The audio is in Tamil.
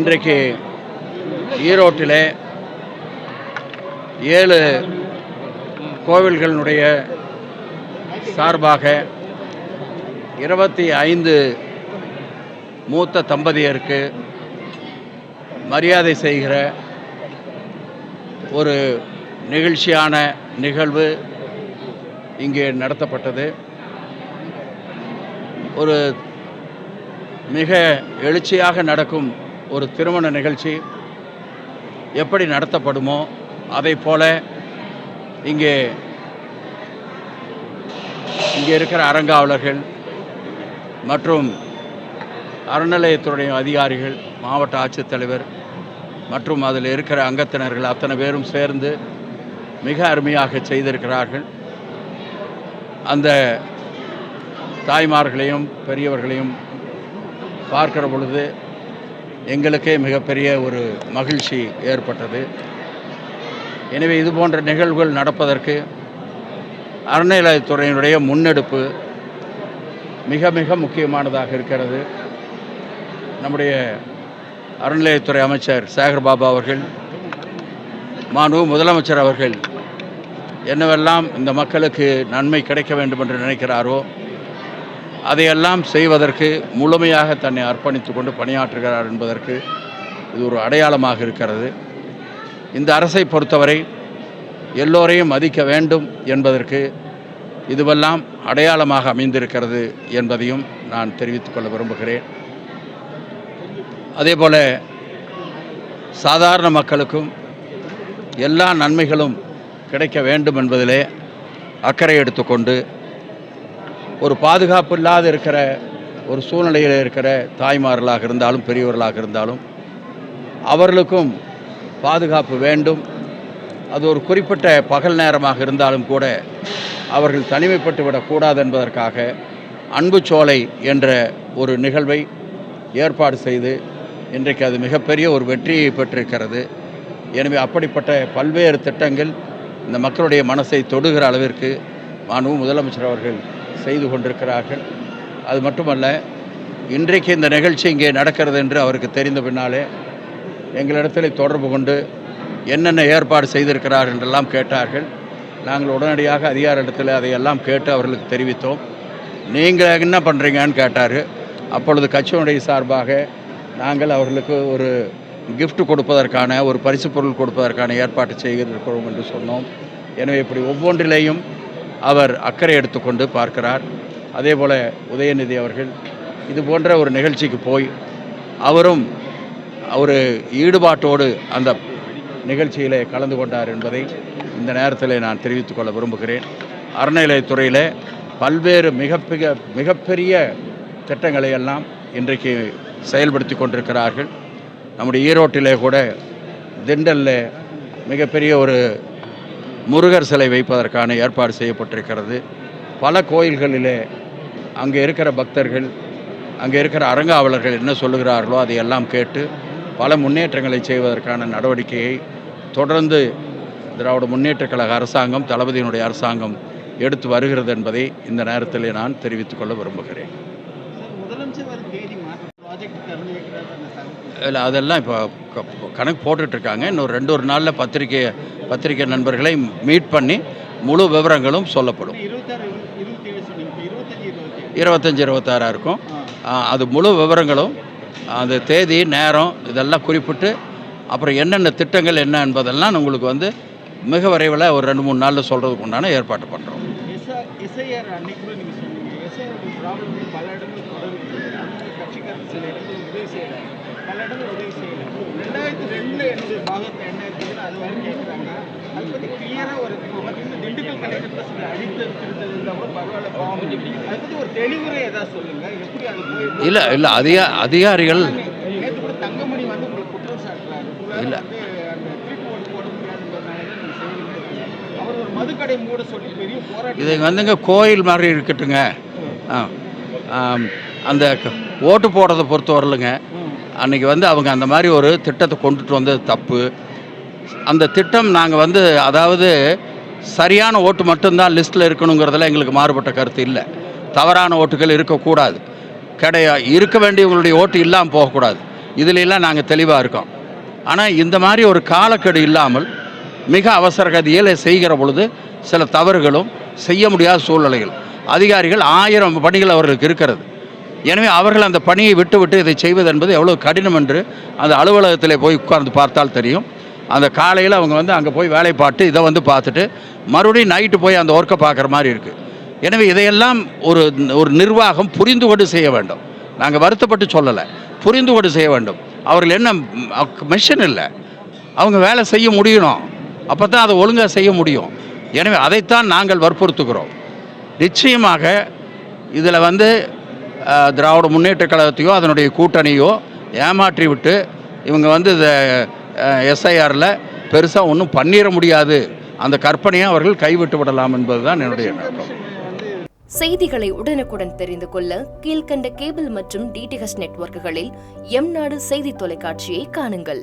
இன்றைக்கு ஈரோட்டிலே ஏழு கோவில்களினுடைய சார்பாக இருபத்தி ஐந்து மூத்த தம்பதியருக்கு மரியாதை செய்கிற ஒரு நிகழ்ச்சியான நிகழ்வு இங்கே நடத்தப்பட்டது. ஒரு மிக எழுச்சியாக நடக்கும் ஒரு திருமண நிகழ்ச்சி எப்படி நடத்தப்படுமோ அதை போல இங்கே இங்கே இருக்கிற அறங்காவலர்கள் மற்றும் அறநிலையத்துடைய அதிகாரிகள் மாவட்ட ஆட்சித்தலைவர் மற்றும் அதில் இருக்கிற அங்கத்தினர்கள் அத்தனை பேரும் சேர்ந்து மிக அருமையாக செய்திருக்கிறார்கள். அந்த தாய்மார்களையும் பெரியவர்களையும் பார்க்கிற பொழுது எங்களுக்கே மிகப்பெரிய ஒரு மகிழ்ச்சி ஏற்பட்டது. எனவே இது போன்ற நிகழ்வுகள் நடப்பதற்கு அறநிலையத்துறையினுடைய முன்னெடுப்பு மிக மிக முக்கியமானதாக இருக்கிறது. நம்முடைய அறநிலையத்துறை அமைச்சர் சேகர்பாபு அவர்கள் மானு முதலமைச்சர் அவர்கள் என்னவெல்லாம் இந்த மக்களுக்கு நன்மை கிடைக்க வேண்டும் என்று நினைக்கிறாரோ அதையெல்லாம் செய்வதற்கு முழுமையாக தன்னை அர்ப்பணித்து கொண்டு பணியாற்றுகிறார் என்பதற்கு இது ஒரு அடையாளமாக இருக்கிறது. இந்த அரசை பொறுத்தவரை எல்லோரையும் மதிக்க வேண்டும் என்பதற்கு இதுவெல்லாம் அடையாளமாக அமைந்திருக்கிறது என்பதையும் நான் தெரிவித்துக் கொள்ள விரும்புகிறேன். அதேபோல் சாதாரண மக்களுக்கும் எல்லா நன்மைகளும் கிடைக்க வேண்டும் என்பதிலே அக்கறை எடுத்துக்கொண்டு ஒரு பாதுகாப்பு இல்லாத இருக்கிற ஒரு சூழ்நிலையில் இருக்கிற தாய்மார்களாக இருந்தாலும் பெரியவர்களாக இருந்தாலும் அவர்களுக்கும் பாதுகாப்பு வேண்டும். அது ஒரு குறிப்பிட்ட பகல் நேரமாக இருந்தாலும் கூட அவர்கள் தனிமைப்பட்டு விடக்கூடாது என்பதற்காக அன்பு சோலை என்ற ஒரு நிகழ்வை ஏற்பாடு செய்து இன்றைக்கு அது மிகப்பெரிய ஒரு வெற்றியை பெற்றிருக்கிறது. எனவே அப்படிப்பட்ட பல்வேறு திட்டங்கள் இந்த மக்களுடைய மனசை தொடுகிற அளவிற்கு மாண்பு முதலமைச்சர் அவர்கள் செய்து கொண்டிருக்கிறார்கள். அது மட்டுமல்ல இன்றைக்கு இந்த நிகழ்ச்சி இங்கே நடக்கிறது என்று அவருக்கு தெரிந்த பின்னாலே எங்களிடத்தில் தொடர்பு கொண்டு என்னென்ன ஏற்பாடு செய்திருக்கிறார் என்றெல்லாம் கேட்டார்கள். நாங்கள் உடனடியாக அதிகார இடத்தில் அதையெல்லாம் கேட்டு அவர்களுக்கு தெரிவித்தோம். நீங்கள் என்ன பண்ணுறீங்கன்னு கேட்டார். அப்பொழுது கட்சியினுடைய சார்பாக நாங்கள் அவர்களுக்கு ஒரு கிஃப்ட் கொடுப்பதற்கான ஒரு பரிசு பொருள் கொடுப்பதற்கான ஏற்பாடு செய்திருக்கிறோம் என்று சொன்னோம். எனவே இப்படி ஒவ்வொன்றிலேயும் அவர் அக்கறை எடுத்துக்கொண்டு பார்க்கிறார். அதே போல் உதயநிதி அவர்கள் இது போன்ற ஒரு நிகழ்ச்சிக்கு போய் அவரும் ஒரு ஈடுபாட்டோடு அந்த நிகழ்ச்சியிலே கலந்து கொண்டார் என்பதை இந்த நேரத்தில் நான் தெரிவித்துக் கொள்ள விரும்புகிறேன். அறநிலையத்துறையில் பல்வேறு மிக மிக மிகப்பெரிய திட்டங்களை எல்லாம் இன்றைக்கு செயல்படுத்தி கொண்டிருக்கிறார்கள். நம்முடைய ஈரோட்டிலே கூட திண்டலில் மிகப்பெரிய ஒரு முருகர் சிலை வைப்பதற்கான ஏற்பாடு செய்யப்பட்டிருக்கிறது. பல கோயில்களிலே அங்கே இருக்கிற பக்தர்கள் அங்கே இருக்கிற அறங்காவலர்கள் என்ன சொல்லுகிறார்களோ அதையெல்லாம் கேட்டு பல முன்னேற்றங்களை செய்வதற்கான நடவடிக்கையை தொடர்ந்து திராவிட முன்னேற்றக் கழக அரசாங்கம் தளபதியினுடைய அரசாங்கம் எடுத்து வருகிறது என்பதை இந்த நேரத்தில் நான் தெரிவித்துக்கொள்ள விரும்புகிறேன். இல்லை அதெல்லாம் இப்போ கணக்கு போட்டுட்ருக்காங்க. இன்னும் ரெண்டு ஒரு நாளில் பத்திரிக்கை பத்திரிக்கை நண்பர்களை மீட் பண்ணி முழு விவரங்களும் சொல்லப்படும். இருபத்தஞ்சி இருபத்தாறாக இருக்கும். அது முழு விவரங்களும் அந்த தேதி நேரம் இதெல்லாம் குறிப்பிட்டு அப்புறம் என்னென்ன திட்டங்கள் என்ன என்பதெல்லாம் உங்களுக்கு வந்து மிக விரைவில் ஒரு ரெண்டு மூணு நாளில் சொல்கிறதுக்கு உண்டான ஏற்பாடு பண்ணுறோம் எஸ்ஆர் எஸ்ஐஆர் அன்னைக்கு கூட நீங்கள் சொன்னீங்க. எஸ்ஐஆர் ப்ராப்ளம் பல இடங்கள் தொடர்ந்து அவங்க கட்சிக்காரர் சில இடங்கள் உதவி செய்யறாங்க பல இடங்கள் உதவி செய்யல. ரெண்டாயிரத்தி ரெண்டுல என்னுடைய பாகத்தை என்ன இருக்குதுன்னு அது வரை கேட்குறாங்க அதை பற்றி கிளியராக ஒரு பார்த்தீங்கன்னா திண்டுக்கல் கலெக்டர் சில அடித்து திருத்தது இருந்தால் கூட பரவாயில்ல பாவம். அதை பற்றி ஒரு தெளிவுரை ஏதாவது சொல்லுங்க. எப்படி அது போய் இல்லை இல்லை அதிகா அதிகாரிகள் நேற்று கூட தங்கமணி வந்து உங்களுக்கு குற்றம் சாட்டுறாரு. இல்ல. அந்த ட்ரீட் போட்டு போட முடியாதுன்றதுனால தான் நீங்க செய்யறீங்க. அவர் ஒரு மதுக்கடை மூட சொல்லி பெரிய போராட்டம் இது வந்துங்க கோயில் மாதிரி இருக்கட்டுங்க. ஆ அந்த ஓட்டு போடுறதை பொறுத்த வரலுங்க. அன்றைக்கி அன்னைக்கு வந்து அவங்க அந்த மாதிரி ஒரு திட்டத்தை கொண்டுட்டு வந்தது தப்பு. அந்த திட்டம் நாங்கள் வந்து அதாவது சரியான ஓட்டு மட்டும்தான் லிஸ்ட்டில் இருக்கணுங்கிறதுல எங்களுக்கு மாறுபட்ட கருத்து இல்லை. தவறான ஓட்டுகள் இருக்கக்கூடாது. கிடையா இருக்க வேண்டியவங்களுடைய ஓட்டு இல்லாமல் போகக்கூடாது. இதிலெல்லாம் நாங்கள் தெளிவாக இருக்கோம். ஆனால் இந்த மாதிரி ஒரு காலக்கெடு இல்லாமல் மிக அவசர கதியில் செய்கிற பொழுது சில தவறுகளும் செய்ய முடியாத சூழ்நிலைகள். அதிகாரிகள் ஆயிரம் பணிகள் அவர்களுக்கு இருக்கிறது. எனவே அவர்கள் அந்த பணியை விட்டுவிட்டு இதை செய்வது என்பது எவ்வளோ கடினம் என்று அந்த அலுவலகத்தில் போய் உட்கார்ந்து பார்த்தால் தெரியும். அந்த காலையில் அவங்க வந்து அங்கே போய் வேலை பார்த்து இதை வந்து பார்த்துட்டு மறுபடியும் நைட்டு போய் அந்த ஒர்க்கை பார்க்குற மாதிரி இருக்குது எனவே இதையெல்லாம் ஒரு ஒரு நிர்வாகம் புரிந்து கொண்டு செய்ய வேண்டும். நாங்கள் வருத்தப்பட்டு சொல்லலை. புரிந்து கொண்டு செய்ய வேண்டும். அவர்கள் என்ன மிஷன் இல்லை. அவங்க வேலை செய்ய முடியணும். அப்போ தான் அதை ஒழுங்காக செய்ய முடியும். எனவே அதைத்தான் நாங்கள் வற்புறுத்துகிறோம். நிச்சயமாக இதில் வந்து திராவிட முன்னேற்ற கழகத்தையோ அதனுடைய கூட்டணியோ ஏமாற்றி விட்டு இவங்க வந்து இந்த எஸ்ஐஆரில் பெருசாக ஒன்றும் பண்ணிட முடியாது. அந்த கற்பனையை அவர்கள் கைவிட்டு விடலாம் என்பதுதான் என்னுடைய நோக்கம். செய்திகளை உடனுக்குடன் தெரிந்து கொள்ள கீழ்க்கண்ட கேபிள் மற்றும் டிடிஹெச் நெட்வொர்க்குகளில் எம் நாடு செய்தி தொலைக்காட்சியை காணுங்கள்.